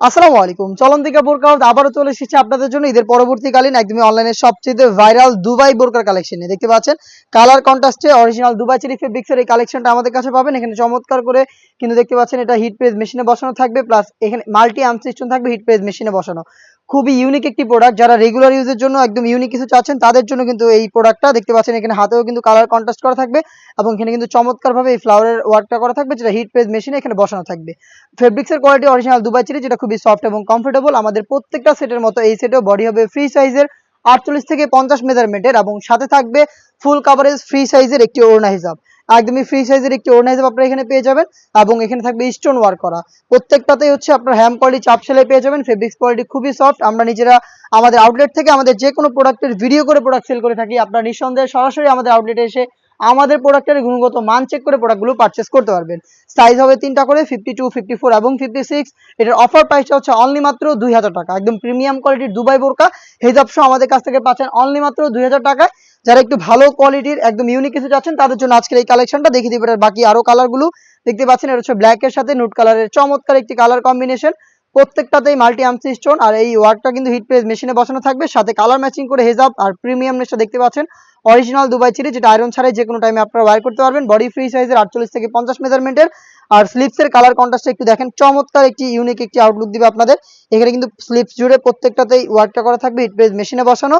আসসালামু আলাইকুম। চলন্তিকা বোরকা আবারও চলে এসেছে আপনাদের জন্য। ঈদের পরবর্তীকালীন একদমই অনলাইনে সবচেয়ে ভাইরাল দুবাই বোরকার কালেকশন দেখতে পাচ্ছেন কালার কন্ট্রাস্টে অরিজিনাল দুবাই চেরি ফেব্রিক্সের এই কালেকশনটা আমাদের কাছে পাবেন। এখানে চমৎকার করে কিন্তু দেখতে পাচ্ছেন, এটা হিট প্রেস মেশিনে বসানো থাকবে প্লাস এখানে মাল্টি আর্ম সিস্টেম থাকবে হিট প্রেস মেশিনে বসানো। খুবই ইউনিক একটি প্রোডাক্ট যারা রেগুলার ইউজের জন্য একদম ইউনিক কিছু চাচ্ছেন, তাদের জন্য কিন্তু এই প্রোডাক্টটা দেখতে পাচ্ছেন এখানে হাতেও কিন্তু কালার কন্ট্রাস্ট করা থাকবে এবং এখানে কিন্তু চমৎকারভাবে এই ফ্লাওয়ারের ওয়ার্কটা করা থাকবে, যেটা হিট প্রেস মেশিনে এখানে বসানো থাকবে। ফেব্রিক্সের কোয়ালিটি অরিজিনাল দুবাই চিরি যেটা খুবই সফট এবং কমফোর্টেবল আমাদের প্রত্যেকটা সেটের মতো এই সেটেও বডি হবে ফ্রি সাইজের আটচল্লিশ থেকে পঞ্চাশ মেজারমেন্টের এবং সাথে থাকবে ফুল কাভারেজ ফ্রি সাইজের একটি ওড়না হিসাব। একদমই ফ্রি সাইজের একটি অর্গানাইজার আপনারা এখানে পেয়ে যাবেন এবং এখানে থাকবে স্টোন ওয়ার্ক করা। প্রত্যেকটাতেই হচ্ছে আপনার হ্যাম কোয়ালিটি চাপ সেলাই পেয়ে যাবেন ফেব্রিক্স কোয়ালিটি খুবই সফট আমরা নিজেরা আমাদের আউটলেট থেকে আমাদের যে কোনো প্রোডাক্টের ভিডিও করে প্রোডাক্ট সেল করে থাকি। আপনারা নিঃসন্দেহে সরাসরি আমাদের আউটলেটে এসে আমাদের প্রোডাক্টের গুণগত মান চেক করে প্রোডাক্টগুলো পারচেস করতে পারবেন। সাইজ হবে তিনটা করে ফিফটি টু ফিফটি ফোর এবং ফিফটি সিক্স এটার অফার প্রাইসটা হচ্ছে অনলি মাত্র দুই হাজার টাকা। একদম প্রিমিয়াম কোয়ালিটির দুবাই বোরকা, হেজাব সহ আমাদের কাছ থেকে পাচ্ছেন অনলি মাত্র দুই হাজার টাকায়। যারা একটু ভালো কোয়ালিটির একদম ইউনিক কিছু চাচ্ছেন, তাদের জন্য আজকের এই কালেকশনটা দেখিয়ে দিবে। বাকি আরও কালারগুলো দেখতে পাচ্ছেন। এটা হচ্ছে ব্ল্যাক এর সাথে নুট কালারের চমৎকার একটি কালার কম্বিনেশন প্রত্যেকটাতেই মাল্টি আমসি স্টোন আর এই ওয়ার্কটা কিন্তু হিট প্রেস মেশিনে বসানো থাকবে। সাথে কালার ম্যাচিং করে হেজাব আর প্রিমিয়াম প্রিমিয়ামনেসটা দেখতে পাচ্ছেন। অরিজিনাল দুবাই চিরি যেটা আয়রন ছাড়াই যে কোনো টাইমে আপনারা ওয়ার করতে পারবেন। বডি ফ্রি সাইজের আটচল্লিশ থেকে পঞ্চাশ মেজারমেন্টের আর স্লিপসের কালার কন্ট্রাস্ট একটু দেখেন। চমৎকার একটি ইউনিক একটি আউটলুক দিবে আপনাদের। এখানে কিন্তু স্লিপস জুড়ে প্রত্যেকটাতেই ওয়ার্কটা করা থাকবে, হিট প্রেস মেশিনে বসানো।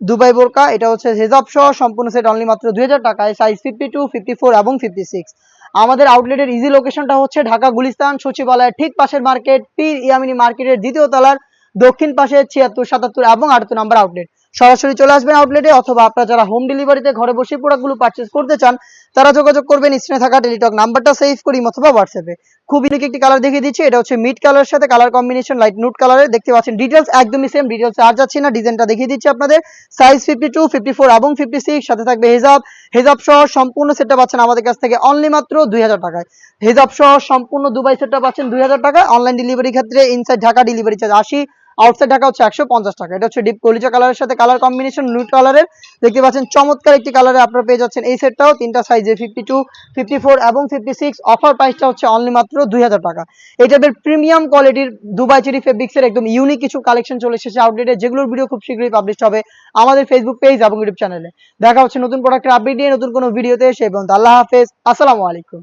দুবাই বোরকা, এটা হচ্ছে হেজাব সহ সম্পূর্ণ সেট অনলি মাত্র দুই হাজার টাকায় size fifty two fifty four এবং ফিফটি সিক্স আমাদের আউটলেটের ইজি লোকেশনটা হচ্ছে ঢাকা গুলিস্তান, সচিবালয়ের ঠিক পাশের মার্কেট পীর ইয়ামিনী মার্কেটের দ্বিতীয় তলার দক্ষিণ পাশে ছিয়াত্তর, সাতাত্তর এবং আটাত্তর নাম্বার আউটলেট সরাসরি চলে আসবেন আউটলেটে অথবা আপনারা যারা হোম ডেলিভারিতে ঘরে বসে প্রোডাক্টগুলো পারচেস করতে চান, তারা যোগাযোগ করবেন স্ক্রিনে থাকা টেলিটক নাম্বারটা সেভ করি অথবা হোয়াটসঅ্যাপে খুব ইউনিক একটি কালার দেখিয়ে দিচ্ছি, এটা হচ্ছে মিড কালারের সাথে কালার কম্বিনেশন লাইট নুট কালারের দেখতে পাচ্ছেন ডিটেলস একদমই সেম ডিটেলস আর যাচ্ছে না ডিজাইনটা দেখিয়ে দিচ্ছি আপনাদের। Size fifty two fifty four এবং ফিফটি সিক্স সাথে থাকবে হেজাব। হেজাব সহ সম্পূর্ণ সেটটা পাচ্ছেন আমাদের কাছ থেকে অনলি মাত্র দুই হাজার টাকায়। হেজাব সহ সম্পূর্ণ দুবাই সেটটা পাচ্ছেন দুই হাজার টাকা অনলাইন ডেলিভারি ক্ষেত্রে ইনসাইড ঢাকা ডেলিভারি চার্জ আশি আউটসাইড ঢাকা হচ্ছে একশো পঞ্চাশ টাকা। এটা হচ্ছে ডিপ কলিজা কালারের সাথে কালার কম্বিনেশন নুট কালারের দেখতে পাচ্ছেন, চমৎকার একটি কালারে আপনারা পেয়ে যাচ্ছেন এই সেটটাও। তিনটা সাইজে ফিফটি টু ফিফটি ফোর এবং ফিফটি সিক্স অফার প্রাইসটা হচ্ছে অনলি মাত্র দুই হাজার টাকা। এই টাইপের প্রিমিয়াম কোয়ালিটির দুবাই চেরি ফেব্রিক্সের একদম ইউনিক কিছু কালেকশন চলে এসেছে আউটলেটে যেগুলোর ভিডিও খুব শীঘ্রই পাবলিশ হবে আমাদের ফেসবুক পেজ এবং ইউটিউব চ্যানেলে দেখা হচ্ছে নতুন প্রোডাক্টের আপডেট নিয়ে, নতুন কোনো ভিডিওতে এসে, এবং আল্লাহ হাফেজ। আসসালামু আলাইকুম।